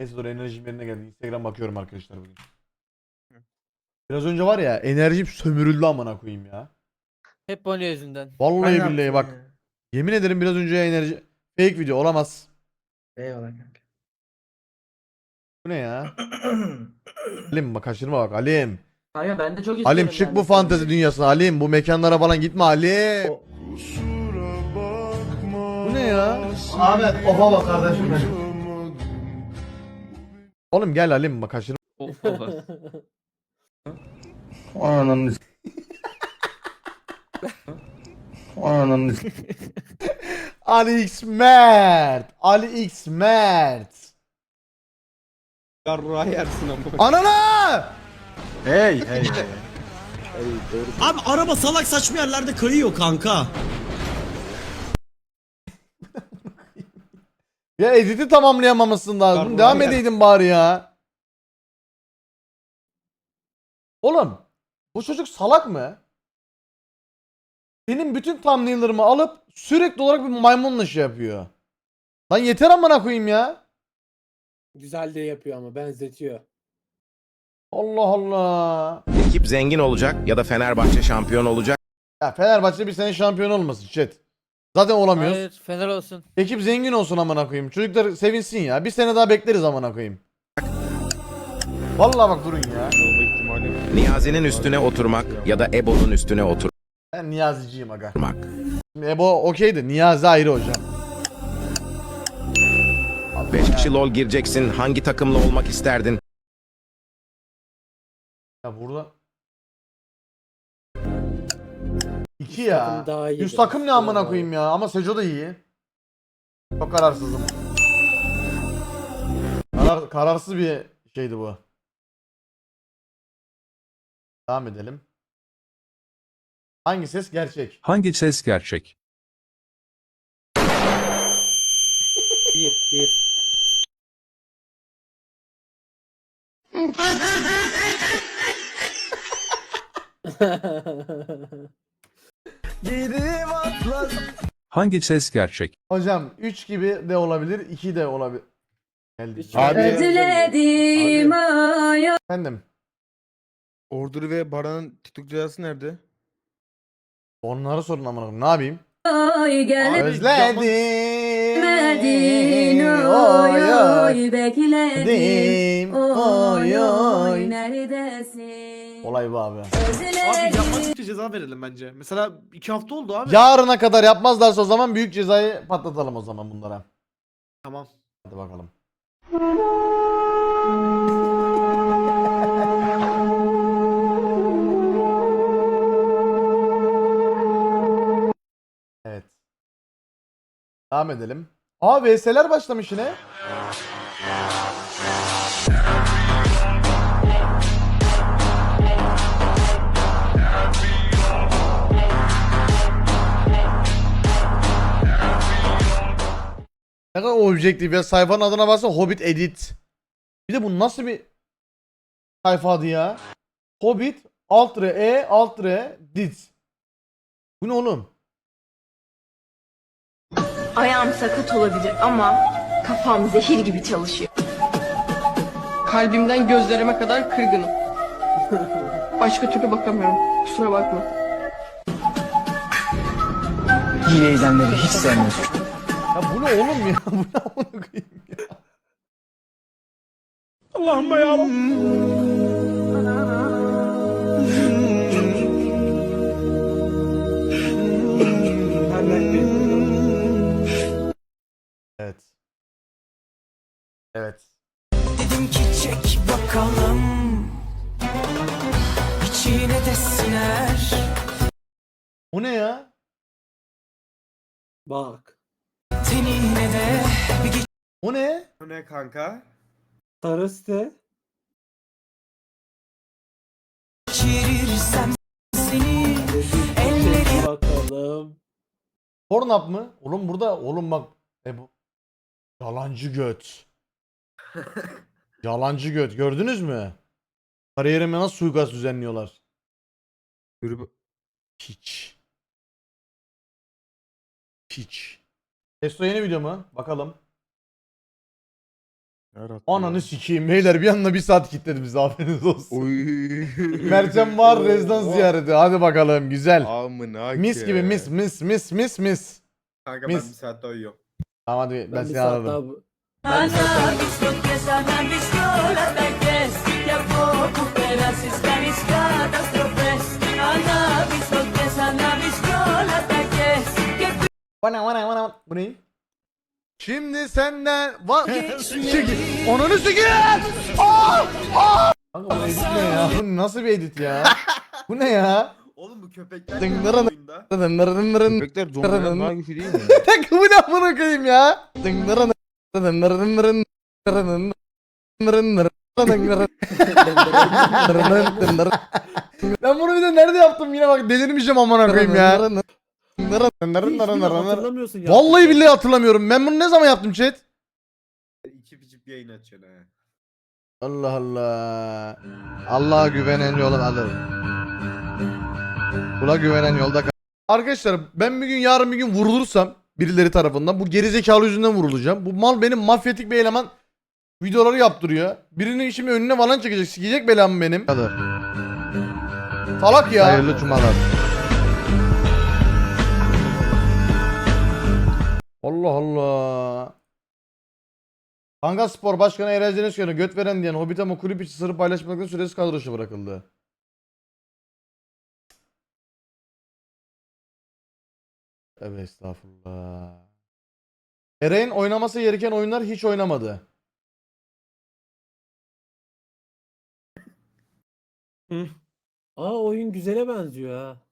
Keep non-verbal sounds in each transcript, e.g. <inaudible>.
Neyse dur enerjim yerine geldi. Instagram bakıyorum arkadaşlar bugün. Biraz önce var ya enerjim sömürüldü amına koyayım ya. Hep Bonnie yüzünden. Vallahi Ben billahi yaptım bak. ya. Yemin ederim biraz önce enerji fake video olamaz. Eyvallah kanka. Bu ne ya? <clears throat> Alim bak kaçırma bak Alim. Kanka ben de çok isterim. Alim çık yani. bu fantezi dünyasına Alim. Bu mekanlara falan gitme Alim. O- Bu ne ya? Ahmet oha bak kardeşim benim. Oğlum gel Alim bak kaçırma. Ananı s- Ananı s- Ali X Mert. Ali X Mert. Yarrağı yersin ama. Anana! Hey hey hey. Abi araba salak saçma yerlerde kayıyor kanka. Ya editi tamamlayamamışsın daha. Pardon, Devam ya. edeydin bari ya. Oğlum bu çocuk salak mı? Benim bütün thumbnail'larımı alıp sürekli olarak bir maymunla şey yapıyor. Lan yeter amına koyayım ya. Güzel de yapıyor ama benzetiyor. Allah Allah. Ekip zengin olacak ya da Fenerbahçe şampiyon olacak. Ya Fenerbahçe bir sene şampiyon olmasın chat. Zaten olamıyoruz. Hayır Fener olsun. Ekip zengin olsun amına koyayım. Çocuklar sevinsin ya. Bir sene daha bekleriz amına koyayım. Vallahi bak durun ya. Niyazi'nin üstüne oturmak ya da Ebo'nun üstüne oturmak. Ben Niyaziciyim aga. Şimdi Ebo okeydi. Niyazi ayrı hocam. 5 kişi LoL gireceksin. Hangi takımla olmak isterdin? Ya burada İki ya. takım daha iyi Üst biraz. takım ne amına koyayım ya. Ama Seco da iyi. Çok kararsızım. Karar, kararsız bir şeydi bu. Devam edelim. Hangi ses gerçek? Hangi ses gerçek? Bir, bir. <laughs> <laughs> Hangi ses gerçek? Hocam 3 gibi de olabilir, 2 de olabilir. Geldi. Abi- Özledim Abi. ay Efendim. Ordur ve Baran'ın TikTok cezası nerede? Onlara sorun amına koyayım. Ne yapayım? ay gel Özledim. Medin Oy oy oy. oy bekledim Dim, oy oy, oy. oy neredesin Olay bu abi. Abi yapmadıkça ceza verelim bence. Mesela iki hafta oldu abi. Yarına kadar yapmazlarsa o zaman büyük cezayı patlatalım o zaman bunlara. Tamam. Hadi bakalım. Evet. Devam edelim. Aa VS'ler başlamış yine. Ne kadar objektif ya sayfanın adına baksa Hobbit Edit. Bir de bu nasıl bir sayfa adı ya? Hobbit alt re e alt re dit. Bu ne oğlum? Ayağım sakat olabilir ama kafam zehir gibi çalışıyor Kalbimden gözlerime kadar kırgınım Başka türlü bakamıyorum kusura bakma Hile edenleri hiç sevmiyorum. Ya bu ne oğlum ya? <laughs> bu ne amına koyayım ya? Evet. Evet. Dedim ki çek bakalım. İçine de siner. O ne ya? Bak. Tenine de bir O ne? Bu ne kanka? Sarı site. geçirirsem seni. Elleri bakalım. Pornhub mı? Oğlum burada oğlum bak. E bu. Yalancı göt. Yalancı göt. Gördünüz mü? Kariyerime nasıl suikast düzenliyorlar? Yürü Hiç. Hiç. Testo yeni video mu? Bakalım. Yarabbim Ananı sikeyim beyler bir anda bir saat kilitledim bizi haberiniz olsun. Oy. <laughs> Mertcan var rezidans ziyareti hadi bakalım güzel. Amına Mis gibi mis mis mis mis mis. Kanka mis. ben bir saatte uyuyorum. Tamam hadi ben, Ben bir seni saat aradım. daha bu- Bana bana bana bu ne? Şimdi senden va Çekil. Ananı sikeyim. Aa! Aa! Kanka bu edit ne ya? Bu nasıl bir edit ya? Bu ne ya? Oğlum bu köpekler. Dındırın dındırın. Köpekler zombilerden daha güçlü değil mi? Kanka bu ne amına koyayım ya? Dındırın. Dındırın. Dındırın. Dındırın. Ben bunu bir de nerede yaptım yine bak delirmişim amına koyayım ya. Dındırın. Dındırın. Hiçbirini Dındırın. hatırlamıyorsun ya. Vallahi billahi hatırlamıyorum. Ben bunu ne zaman yaptım chat? İki biçip yayın açıyorsun ha. Allah Allah. Allah'a güvenen yolun alır. Buna güvenen yolda kal- Arkadaşlar ben bir gün yarın bir gün vurulursam birileri tarafından bu gerizekalı yüzünden vurulacağım. Bu mal benim mafyatik bir eleman videoları yaptırıyor. Birinin şimdi önüne falan çekecek. Sikecek belamı benim. Kalır. Salak ya. Hayırlı cumalar. Allah Allah. Kanka Spor Başkanı Eray Cenesköy'e göt veren diyen Hobbit ama kulüp içi sırrı paylaşmaktan süresiz kadro dışı bırakıldı. Evet estağfurullah. Eray'ın oynaması gereken oyunlar hiç oynamadı. Aa oyun güzele benziyor ha.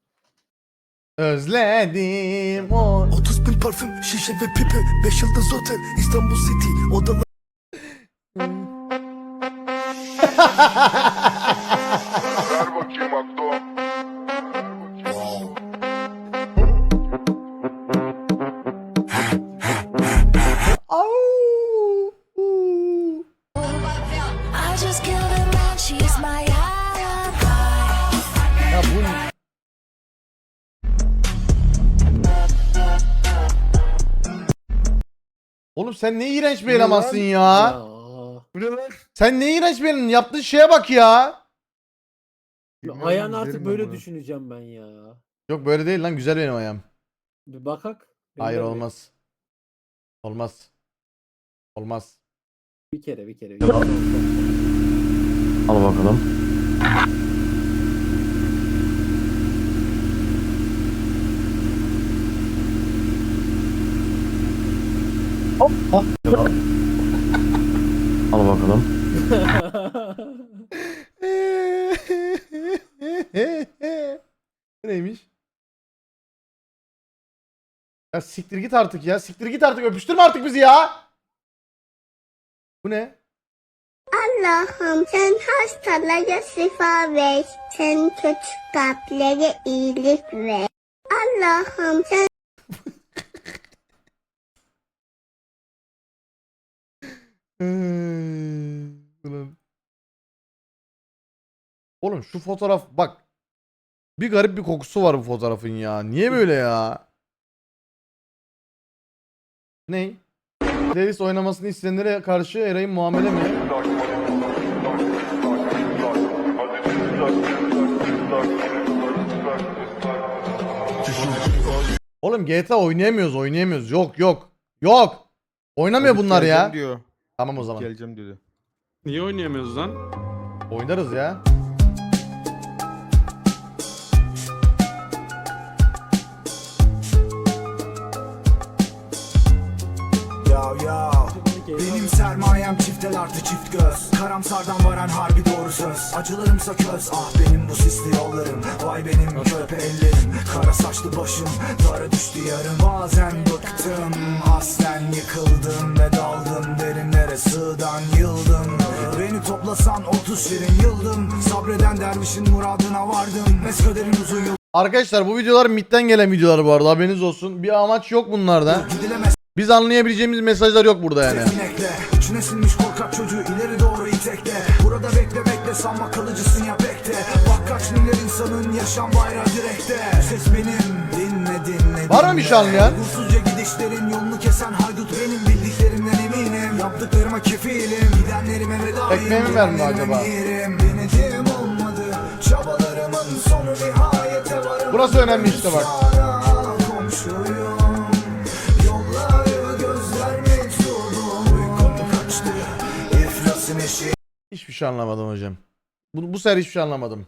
Özledim o. 30 bin parfüm, şişe ve pipi 5 yıldız otel, İstanbul City Odalar <laughs> Oğlum sen ne iğrenç bir elemansın ya. Ya. Bu ne lan? Sen ne iğrenç bir eleman. Yaptığın şeye bak ya. Bilmem, Ayağını izlerim artık ben böyle bunu. düşüneceğim ben ya. Yok böyle değil lan güzel benim ayağım. Bir bakak. Hayır ya. olmaz. Olmaz. Olmaz. Bir kere bir kere. Bir kere. Al bakalım. Al bakalım. <laughs> Neymiş? Ya siktir git artık ya. Siktir git artık. Öpüştürme artık bizi ya. Bu ne? Allah'ım sen hastalara şifa ver. Sen kötü kalplere iyilik ver. Allah'ım sen Oğlum şu fotoğraf bak. Bir garip bir kokusu var bu fotoğrafın ya. Niye böyle ya? Ney? Davis oynamasını isteyenlere karşı Eray'ın muamele mi? Oğlum GTA oynayamıyoruz oynayamıyoruz. Yok yok. Yok. Oynamıyor bunlar ya. geleceğim Diyor. Tamam o zaman. Geleceğim dedi. Niye oynayamıyoruz lan? Oynarız ya. Ya ya Benim sermayem çiftel artı çift göz. Karamsardan varan harbi doğru söz. Acılarımsa köz. Ah benim bu sisli yollarım. Vay benim körpe ellerim. Kara saçlı başım Dara düştü yarım. Bazen bıktım Aslen yıkıldım Ve daldım. Derinlere sığdan yıldım. Beni toplasan 30 şirin yıldım. Sabreden dervişin muradına vardım. Meskaderin uzun yol Arkadaşlar bu videolar midden gelen videolar bu arada haberiniz olsun. Bir amaç yok bunlarda. Gidilemez Biz anlayabileceğimiz mesajlar yok burada yani. Sinekle içine sinmiş korkak çocuğu ileri doğru itekle Burada bekle bekle sanma kalıcısın ya bekle Bak kaç milyar insanın yaşam bayrağı direkte Ses benim dinle dinle Var mı anlayan? Uğursuzca gidişlerin yolunu kesen haydut benim bildiklerimden eminim Yaptıklarıma kefilim gidenlerime vedayım Ekmeği mi vermiyor Gidenlerime acaba? Denedim olmadı çabalarımın sonu nihayete varım Burası önemli işte bak. İflasın eşiği Hiçbir şey anlamadım hocam. Bu, bu sefer hiçbir şey anlamadım.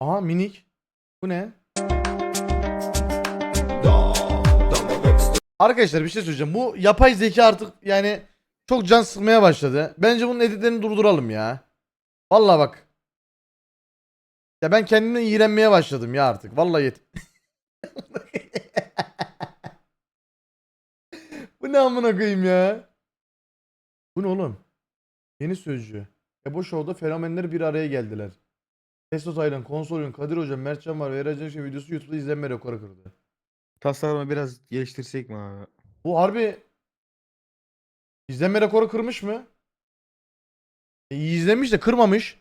Aha minik. Bu ne? Arkadaşlar bir şey söyleyeceğim. Bu yapay zeka artık yani çok can sıkmaya başladı. Bence bunun editlerini durduralım ya. Vallahi bak. Ya ben kendimden iğrenmeye başladım ya artık. Vallahi yet. <laughs> Bu ne amına koyayım ya? Bu ne oğlum? Yeni sözcü. Ebo Show'da fenomenler bir araya geldiler. Testo Taylan, Konsolun, Kadir Hoca, Mertcan var ve Eracan şey videosu YouTube'da izlenme rekoru kırdı. Tasarımı biraz geliştirsek mi abi? Bu harbi izlenme rekoru kırmış mı? E, iyi izlemiş de kırmamış.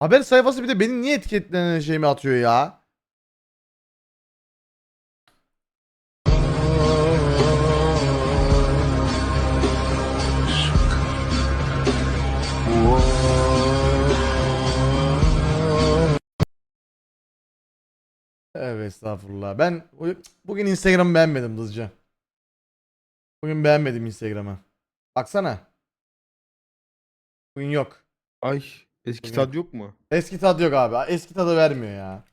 Haber sayfası bir de benim niye etiketlenen şeyimi atıyor ya? Evet estağfurullah. Ben bugün Instagram'ı beğenmedim hızlıca. Bugün beğenmedim Instagram'ı. Baksana. Bugün yok. Ay eski Bugün- tad yok mu? Eski tadı yok abi. Eski tadı vermiyor ya.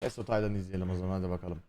Testo Taylan izleyelim o zaman hadi bakalım.